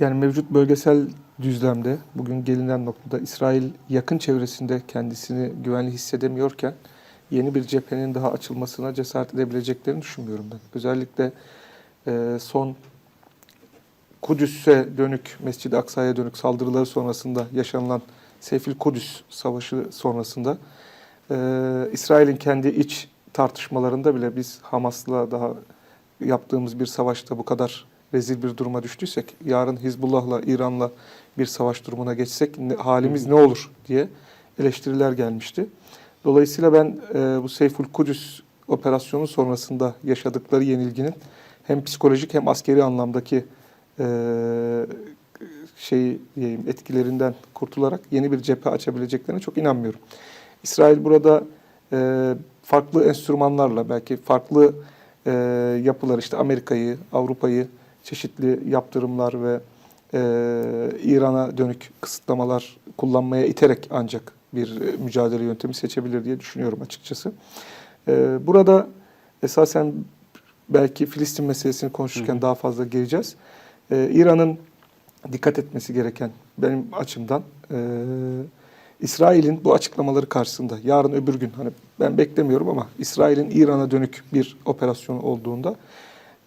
Yani mevcut bölgesel düzlemde bugün gelinen noktada İsrail yakın çevresinde kendisini güvenli hissedemiyorken yeni bir cephenin daha açılmasına cesaret edebileceklerini düşünmüyorum ben. Özellikle e, son Kudüs'e dönük, Mescid-i Aksa'ya dönük saldırıları sonrasında yaşanılan Seyfil Kudüs Savaşı sonrasında e, İsrail'in kendi iç tartışmalarında bile biz Hamas'la daha yaptığımız bir savaşta bu kadar rezil bir duruma düştüysek, yarın Hizbullah'la, İran'la bir savaş durumuna geçsek ne- halimiz ne olur diye eleştiriler gelmişti. Dolayısıyla ben e, bu Seyful Kudüs operasyonu sonrasında yaşadıkları yenilginin hem psikolojik hem askeri anlamdaki e, şey diyeyim etkilerinden kurtularak yeni bir cephe açabileceklerine çok inanmıyorum. İsrail burada e, farklı enstrümanlarla belki farklı e, yapılar işte Amerika'yı, Avrupa'yı çeşitli yaptırımlar ve e, İran'a dönük kısıtlamalar kullanmaya iterek ancak bir e, mücadele yöntemi seçebilir diye düşünüyorum açıkçası. E, burada esasen belki Filistin meselesini konuşurken Hı hı. daha fazla gireceğiz. E, İran'ın dikkat etmesi gereken benim açımdan e, İsrail'in bu açıklamaları karşısında yarın öbür gün hani ben beklemiyorum ama İsrail'in İran'a dönük bir operasyon olduğunda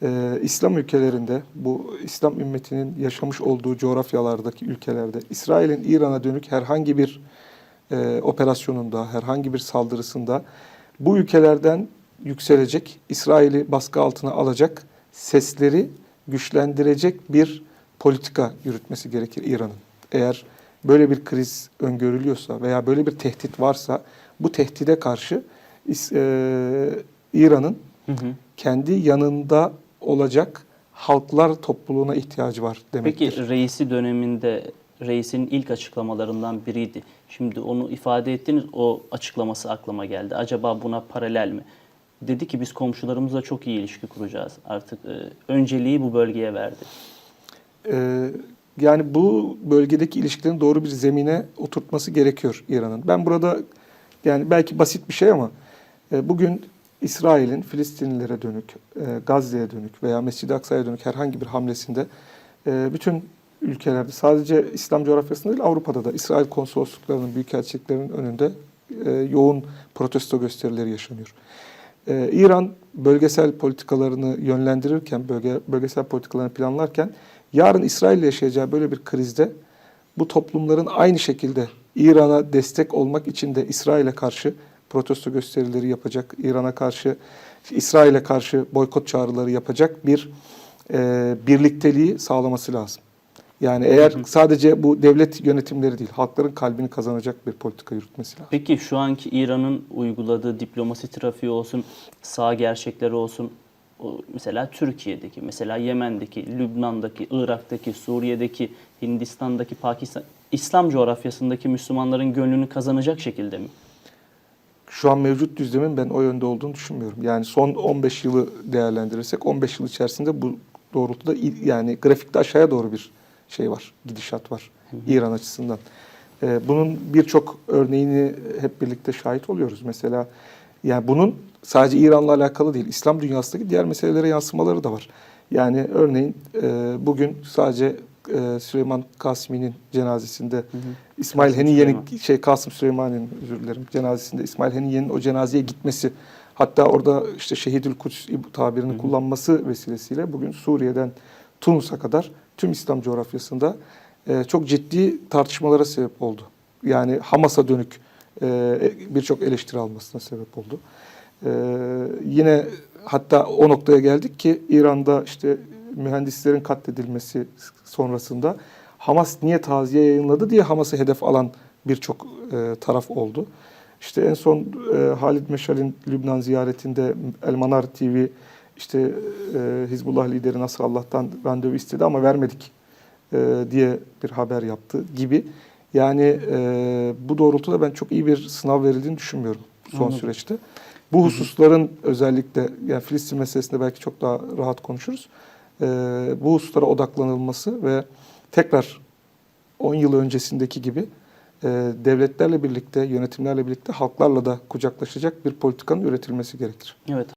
e, İslam ülkelerinde bu İslam ümmetinin yaşamış olduğu coğrafyalardaki ülkelerde İsrail'in İran'a dönük herhangi bir e, operasyonunda, herhangi bir saldırısında bu ülkelerden yükselecek, İsrail'i baskı altına alacak sesleri güçlendirecek bir politika yürütmesi gerekir İran'ın. Eğer böyle bir kriz öngörülüyorsa veya böyle bir tehdit varsa bu tehdide karşı e, İran'ın Hı hı. kendi yanında olacak halklar topluluğuna ihtiyacı var demektir. Peki reisi döneminde reisin ilk açıklamalarından biriydi. Şimdi onu ifade ettiniz o açıklaması aklıma geldi. Acaba buna paralel mi? Dedi ki biz komşularımızla çok iyi ilişki kuracağız. Artık e, önceliği bu bölgeye verdi. Ee, yani bu bölgedeki ilişkilerin doğru bir zemine oturtması gerekiyor İran'ın. Ben burada yani belki basit bir şey ama e, bugün İsrail'in Filistinlilere dönük, e, Gazze'ye dönük veya Mescid-i Aksa'ya dönük herhangi bir hamlesinde e, bütün ülkelerde sadece İslam coğrafyasında değil Avrupa'da da İsrail konsolosluklarının, büyükelçiliklerinin önünde e, yoğun protesto gösterileri yaşanıyor. İran bölgesel politikalarını yönlendirirken, bölge, bölgesel politikalarını planlarken yarın İsrail ile yaşayacağı böyle bir krizde bu toplumların aynı şekilde İran'a destek olmak için de İsrail'e karşı protesto gösterileri yapacak, İran'a karşı, İsrail'e karşı boykot çağrıları yapacak bir e, birlikteliği sağlaması lazım. Yani eğer sadece bu devlet yönetimleri değil, halkların kalbini kazanacak bir politika yürütmesi lazım. Peki şu anki İran'ın uyguladığı diplomasi trafiği olsun, sağ gerçekleri olsun, mesela Türkiye'deki, mesela Yemen'deki, Lübnan'daki, Irak'taki, Suriye'deki, Hindistan'daki, Pakistan, İslam coğrafyasındaki Müslümanların gönlünü kazanacak şekilde mi? Şu an mevcut düzlemin ben o yönde olduğunu düşünmüyorum. Yani son 15 yılı değerlendirirsek 15 yıl içerisinde bu doğrultuda yani grafikte aşağıya doğru bir şey var, gidişat var İran açısından. Ee, bunun birçok örneğini hep birlikte şahit oluyoruz. Mesela yani bunun sadece İran'la alakalı değil, İslam dünyasındaki diğer meselelere yansımaları da var. Yani örneğin e, bugün sadece e, Süleyman Kasmi'nin cenazesinde İsmail Kasım Heniye'nin Süleyman. şey Kasım Süleyman'ın özür dilerim cenazesinde İsmail Heniye'nin o cenazeye gitmesi hatta orada işte Şehidül Kuds tabirini kullanması vesilesiyle bugün Suriye'den Tunus'a kadar tüm İslam coğrafyasında e, çok ciddi tartışmalara sebep oldu. Yani Hamas'a dönük e, birçok eleştiri almasına sebep oldu. E, yine hatta o noktaya geldik ki İran'da işte mühendislerin katledilmesi sonrasında Hamas niye taziye yayınladı diye Hamas'ı hedef alan birçok e, taraf oldu. İşte en son e, Halid Meşal'in Lübnan ziyaretinde El Manar TV işte e, Hizbullah lideri Nasrallah'tan randevu istedi ama vermedik e, diye bir haber yaptı gibi. Yani e, bu doğrultuda ben çok iyi bir sınav verildiğini düşünmüyorum son Anladım. süreçte. Bu hususların özellikle yani Filistin meselesinde belki çok daha rahat konuşuruz. E, bu hususlara odaklanılması ve tekrar 10 yıl öncesindeki gibi e, devletlerle birlikte, yönetimlerle birlikte halklarla da kucaklaşacak bir politikanın üretilmesi gerekir. Evet.